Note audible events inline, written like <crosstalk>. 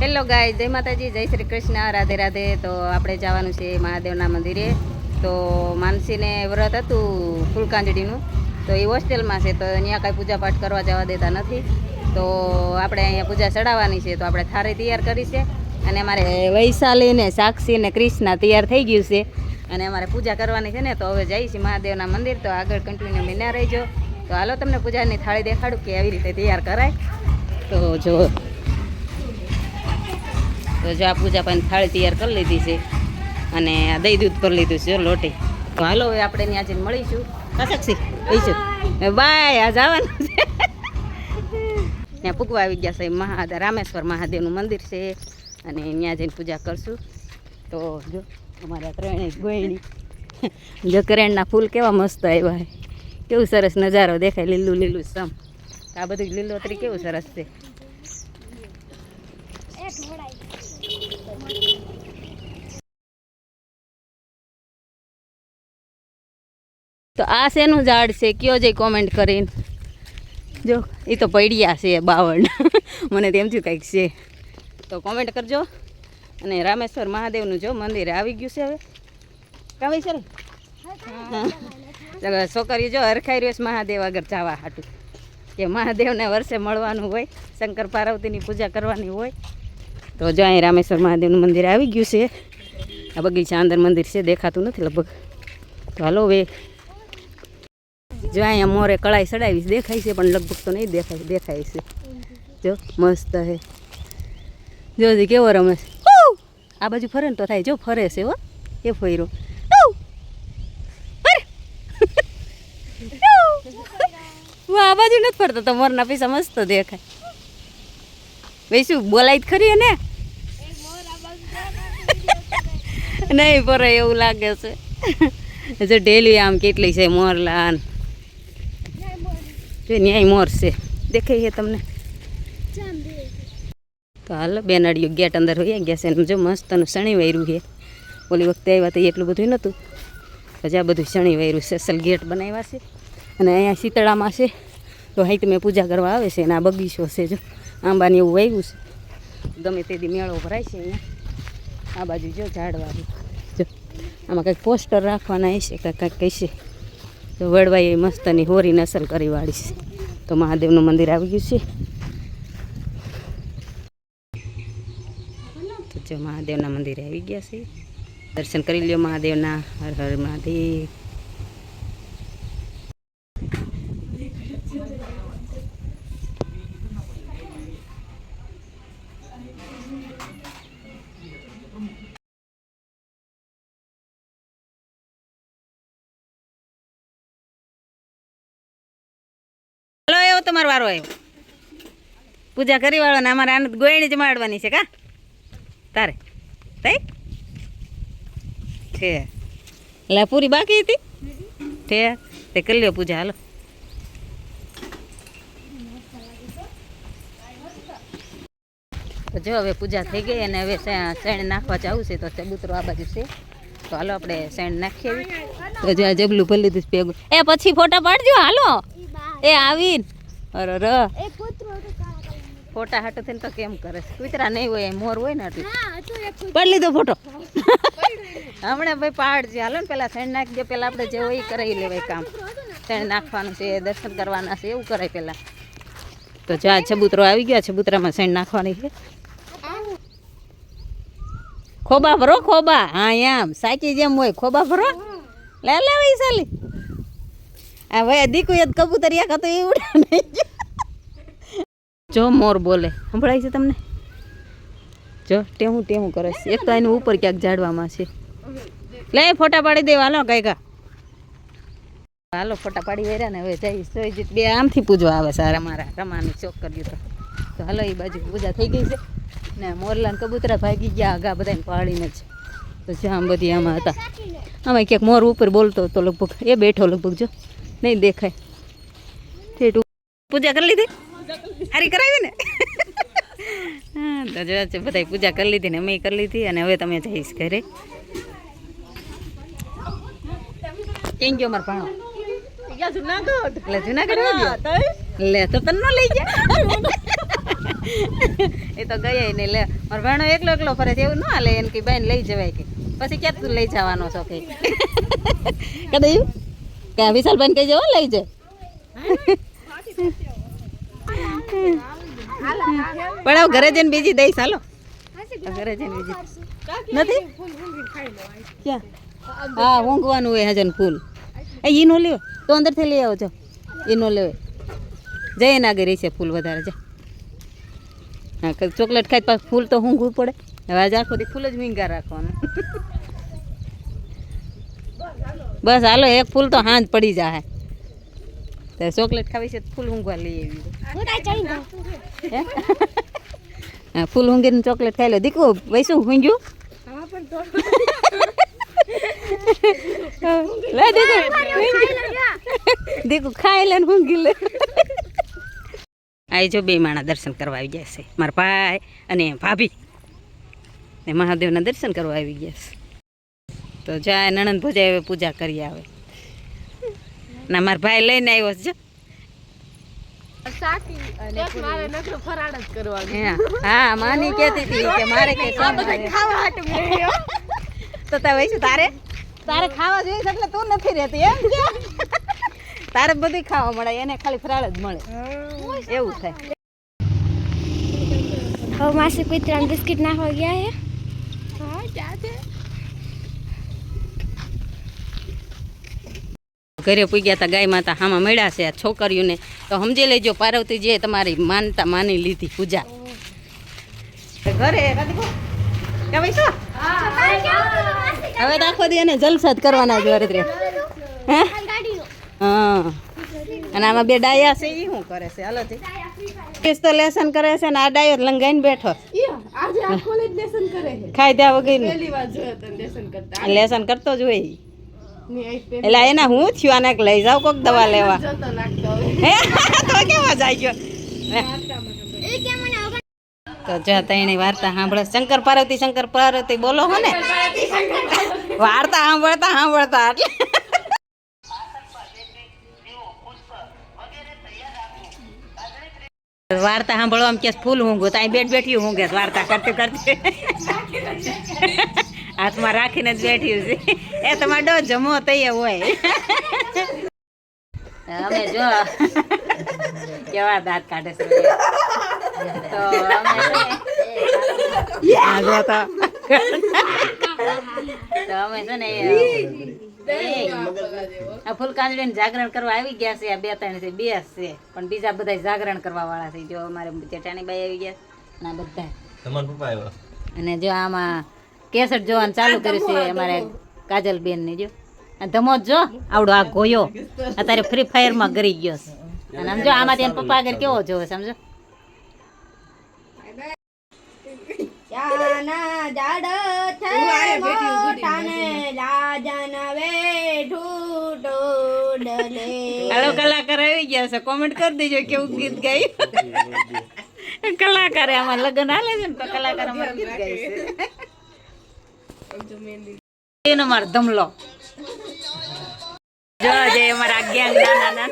Hello ગાય જય માતાજી. જય શ્રી કૃષ્ણ. રાધે રાધે. તો આપણે જવાનું છે મહાદેવના મંદિરે. તો માનસીને વ્રત હતું ફૂલકાંજડીનું તો એ હોસ્ટેલમાં છે. તો અહીંયા કાંઈ પૂજાપાઠ કરવા જવા દેતા નથી. તો આપણે અહીંયા પૂજા ચડાવવાની છે. તો આપણે થાળી તૈયાર કરી છે. અને અમારે વૈશાલી ને સાક્ષી ને ક્રિષ્ના તૈયાર થઈ ગયું છે. અને અમારે પૂજા કરવાની છે ને, તો હવે જઈએ છીએ મહાદેવના મંદિર. તો આગળ કન્ટિન્યુ બન્યા રહીજો. તો હાલો તમને પૂજાની થાળી દેખાડું કે આવી રીતે તૈયાર કરાય. તો જો. તો જો આ પૂજા પણ થાળી તૈયાર કરી લીધી છે અને આ દહીં દૂધ કરી લીધું છે લોટી. તો હાલો, હવે આપણે ત્યાં જઈને મળીશું. કસકસી કહીશું બાય, આ જવાનું છે. ત્યાં પૂગવા આવી ગયા છે મહાદેવ, રામેશ્વર મહાદેવનું મંદિર છે. અને ત્યાં જઈને પૂજા કરશું. તો જો, અમારા ત્રણેય ગોયણી. જો કરેણના ફૂલ કેવા મસ્ત આવ્યા કેવું સરસ નજારો દેખાય, લીલું લીલું સમ. આ બધું લીલોતરી કેવું સરસ છે? તો આ શેનું ઝાડ છે? કયો જે કોમેન્ટ કરીને. જો એ તો પડ્યા છે, બાવળ. <laughs> મને તેમથી કંઈક છે. તો કોમેન્ટ કરજો. અને રામેશ્વર મહાદેવનું જો મંદિર આવી ગયું છે હવે. કાવી છે ને? છોકરી જો હરખાઈ રહ્યો છે મહાદેવ આગળ જવા હાટું. કે મહાદેવને વર્ષે મળવાનું હોય, શંકર પાર્વતીની પૂજા કરવાની હોય. તો જો અહીં રામેશ્વર મહાદેવનું મંદિર આવી ગયું છે. આ બગીચા અંદર મંદિર છે, દેખાતું નથી લગભગ. તો હાલો હવે જો અહીંયા મોરે કળાઈ ચડાવીશ દેખાય છે, પણ લગભગ તો નહીં દેખાય દેખાય છે. જો, મસ્ત હે. જો, હજી કેવો રમે છે. આ બાજુ ફરે ને તો થાય, જો, ફરે છે, હો. એ ફર્યો. ઉહ! આ બાજુ નથી ફરતો તો મોરના પૈસા મસ્ત દેખાય. ભાઈ, શું, બોલાય ખરી ને નહીં ફરે એવું લાગે છે. જો ડેલી આમ કેટલી છે, મોરલાન. જો ન્યાય મોર છે. દેખાય છે તમને. તો હાલ બેનડીઓ ગેટ અંદર હોઈ ગયા છે જો મસ્તનું શણી વાયરું છે. ઓલી વખતે આવ્યા તો એટલું બધું નહોતું. પછી બધું શણી વાયરું છે ગેટ બનાવ્યા છે. અને અહીંયા શીતળામાં છે. તો હાઈ તમે પૂજા કરવા આવે છે અને આ બગીચો છે જો. આંબાની એવું વાવ્યું છે. ગમે તે મેળો ભરાય છે અહીંયા. આ બાજુ જો ઝાડવાળું જો. આમાં કંઈક પોસ્ટર રાખવાના હશે, કંઈક કંઈક કહેશે. તો વડવાઈ મસ્તની હોરી નસલ કરી વાળી છે. તો મહાદેવનું મંદિર આવી ગયું છે. તો જો મહાદેવના મંદિરે આવી ગયા છે. દર્શન કરી લ્યો મહાદેવના. હર હર મહાદેવ હલો એવો તમારો વારો આવ્યો. પૂજા કરી વાળો અમારે આનંદ ગોયણી જ માડવાની છે, કા? તારે. તઈ? છે. એટલે પૂરી બાકી હતી? છે. તે કરી પૂજા, હાલો. જો હવે પૂજા થઈ ગઈ અને હવે શેણ નાખવા જવું છે, તો ચબૂતરો આ બાજુ છે. તો હાલો આપણે શેણ નાખીએ. તો જો આ જબલું ભરી લીધું ભેગું. એ, પછી ફોટા પાડજો, હાલો. એ, આવીને. અરે ર ફોટા હાટો થઈને તો કેમ કરે છે? કૂતરા નહીં હોય મોર હોય ને આટલું. પડી લીધો ફોટો. હમણાં ભાઈ પાડજે હાલો ને પેલા શેણ નાખજો પેલા આપણે જે હોય એ કરાવી લેવાય કામ. શેણ નાખવાનું છે દર્શન કરવાના છે એવું કરાય પેલા. તો જા ચબૂતરો આવી ગયા ચબૂતરામાં શેણ નાખવાની છે. ખોબા ભરો ખોબા. હા એમ. સાચી જેમ હોય ખોબા ભરો. લે લે વૈશાલી આ ભાઈ દીકુ યાદ કબૂતર યા કાતો એ ઉડા નહીં જો મોર બોલે. સંભળાય છે તમને? જો ટેવું ટેવું કરે છે. એક તો એનું ઉપર ક્યાંક ઝાડવામાં છે. લે ફોટા પાડી દેવા હાલો કાંઈકા હાલો ફોટા પાડી વેર્યા ને હવે જઈ સોયજીત બે આમથી પૂજવા આવે સારા મારા રમાની ચોક કર્યું તો. તો હાલો એ બાજુ પૂજા થઈ ગઈ છે. ને મોરલા ને કબૂતરા ભાગી ગયા આગા બધાને પાડીને જ. તો જ્યાં આમ બધી આમાં હતા. આમાં ક્યાંક મોર ઉપર બોલતો હતો લગભગ એ બેઠો લગભગ જો. નહીં દેખાય. ઠેઠ. પૂજા કરી લીધી? હારી કરાવી ને? તો છે બધાય પૂજા કરી લીધી ને અમે કરી લીધી અને હવે તમે જઈશ ઘરે. કેમ ગયો મારો ભાણો? એટલે જુનાગઢ લે તો તને ન લઈ ગયા? એ તો ગયા ને લે મારો ભાણો એકલો એકલો ફરે છે એવું ના લે એને કે બાઈને લઈ જવાય કે. પછી ક્યાં તું લઈ જવાનો છો કે? કદા એવું? કે વિશાલભાઈ કહી જવો લઈ જાય પણ હવે ઘરે જઈને બીજી દઈશ, હાલો. ઘરે જઈને બીજી. નથી? ક્યાં? હા, ઊંઘવાનું હોય હજન ફૂલ. એ ઈનો લેવો તો અંદરથી લઈ આવો છો ઈનો લેવો જય ના ગઈ છે ફૂલ વધારે, જા. હા ચોકલેટ ખાઈ પાછું ફૂલ તો ઊંઘવું પડે. હવે આજે આખો ફૂલ જ મીંગા રાખવાનું. બસ હાલો, એક ફૂલ તો હાંજ પડી જાય તો ચોકલેટ ખાવી છે ફૂલ ઊંઘવા લઈ આવી ફૂલ ઊંઘીને ચોકલેટ ખાઈ લો. દીકુ, વૈસું, ઊંઘ્યું? લે દીકુ, ખાઈ લે ને ઊંઘી લે. આઈ જો બે માણા દર્શન કરવા આવી ગયા છે. મારા ભાઈ અને ભાભી. ને મહાદેવના દર્શન કરવા આવી ગયા છે. તો જાય નણંદ ભોજા હવે પૂજા કરી આવે. ના મારા ભાઈ લઈને આવ્યો છે જો. હા માની કહેતી હતી કે મારે કઈ તો તારે તારે? તારે ખાવા જોઈએ એટલે તું નથી રહેતી એમ તારે બધું ખાવા મળે એને ખાલી ફરાળ જ મળે. એવું થાય. હવે માસી કૂતરાને બિસ્કિટ નાખવા ગયા હે? ઘરે પૂગ્યા હતા ગાય માતા હામાં મળ્યા છે આ છોકરીઓને. તો સમજી લેજો પાર્વતીજીએ તમારી માનતા માની લીધી પૂજા. ઘરે હવે આખો દી એને જલસા કરવાના જ વરત હે? હા. અને આમાં બે ડાયા છે એ શું કરે છે? હલો થી તો લેસન કરે છે ને આ ડાયો લંગાઈને બેઠો. ખાઈ દે વગર લેસન કરતો. જ હોય એટલે એના હું થયું? આને લઈ જાવ કોક દવા લેવા. હે? તો કેવા જાય ગયો તો જો તેની વાર્તા સાંભળે. શંકર પાર્વતી શંકર પાર્વતી બોલો હો ને. વાર્તા સાંભળતા સાંભળતા એટલે વાર્તા સાંભળવા કે ફૂલ ઊંઘું તો ત્યાં બેઠ બેઠી ઊંઘે વાર્તા કરતી કરતી. હાથમાં રાખીને જ બેઠી છે. એ તમારે ડો જમો તૈયાર હોય. અમે જો કેવા દાંત કાઢે છે. તો અમે આ તો તો અમે છે ને આ ફૂલ જાગરણ કરવા આવી ગયા છે આ બે ત્રણ છે બે છે. પણ બીજા બધા જાગરણ કરવા વાળા છે. જો અમારે ચેટાણી બાઈ આવી ગયા ના બધા. તમારા પપ્પા આવ્યા? અને જો આમાં કેસેટ જોવાનું ચાલુ કર્યું છે અમારે કાજલ બેન ને જો. આ ધમો જો આવડો આ ગોયો. અત્યારે ફ્રી ફાયરમાં ગરી ગયો છે. અને સમજો આમાંથી એમ પપ્પા આગળ કેવો જોવે સમજો. હાલો કલાકાર આવી ગયા છે. કોમેન્ટ કરી દેજો કેવું ગીત ગાયું. <laughs> કલાકારે આમાં લગ્ન હાલે છે ને તો કલાકાર અમારે ગીત ગાય છે. એનો મારો ધમલો. જો અમારા અગિયાર નાના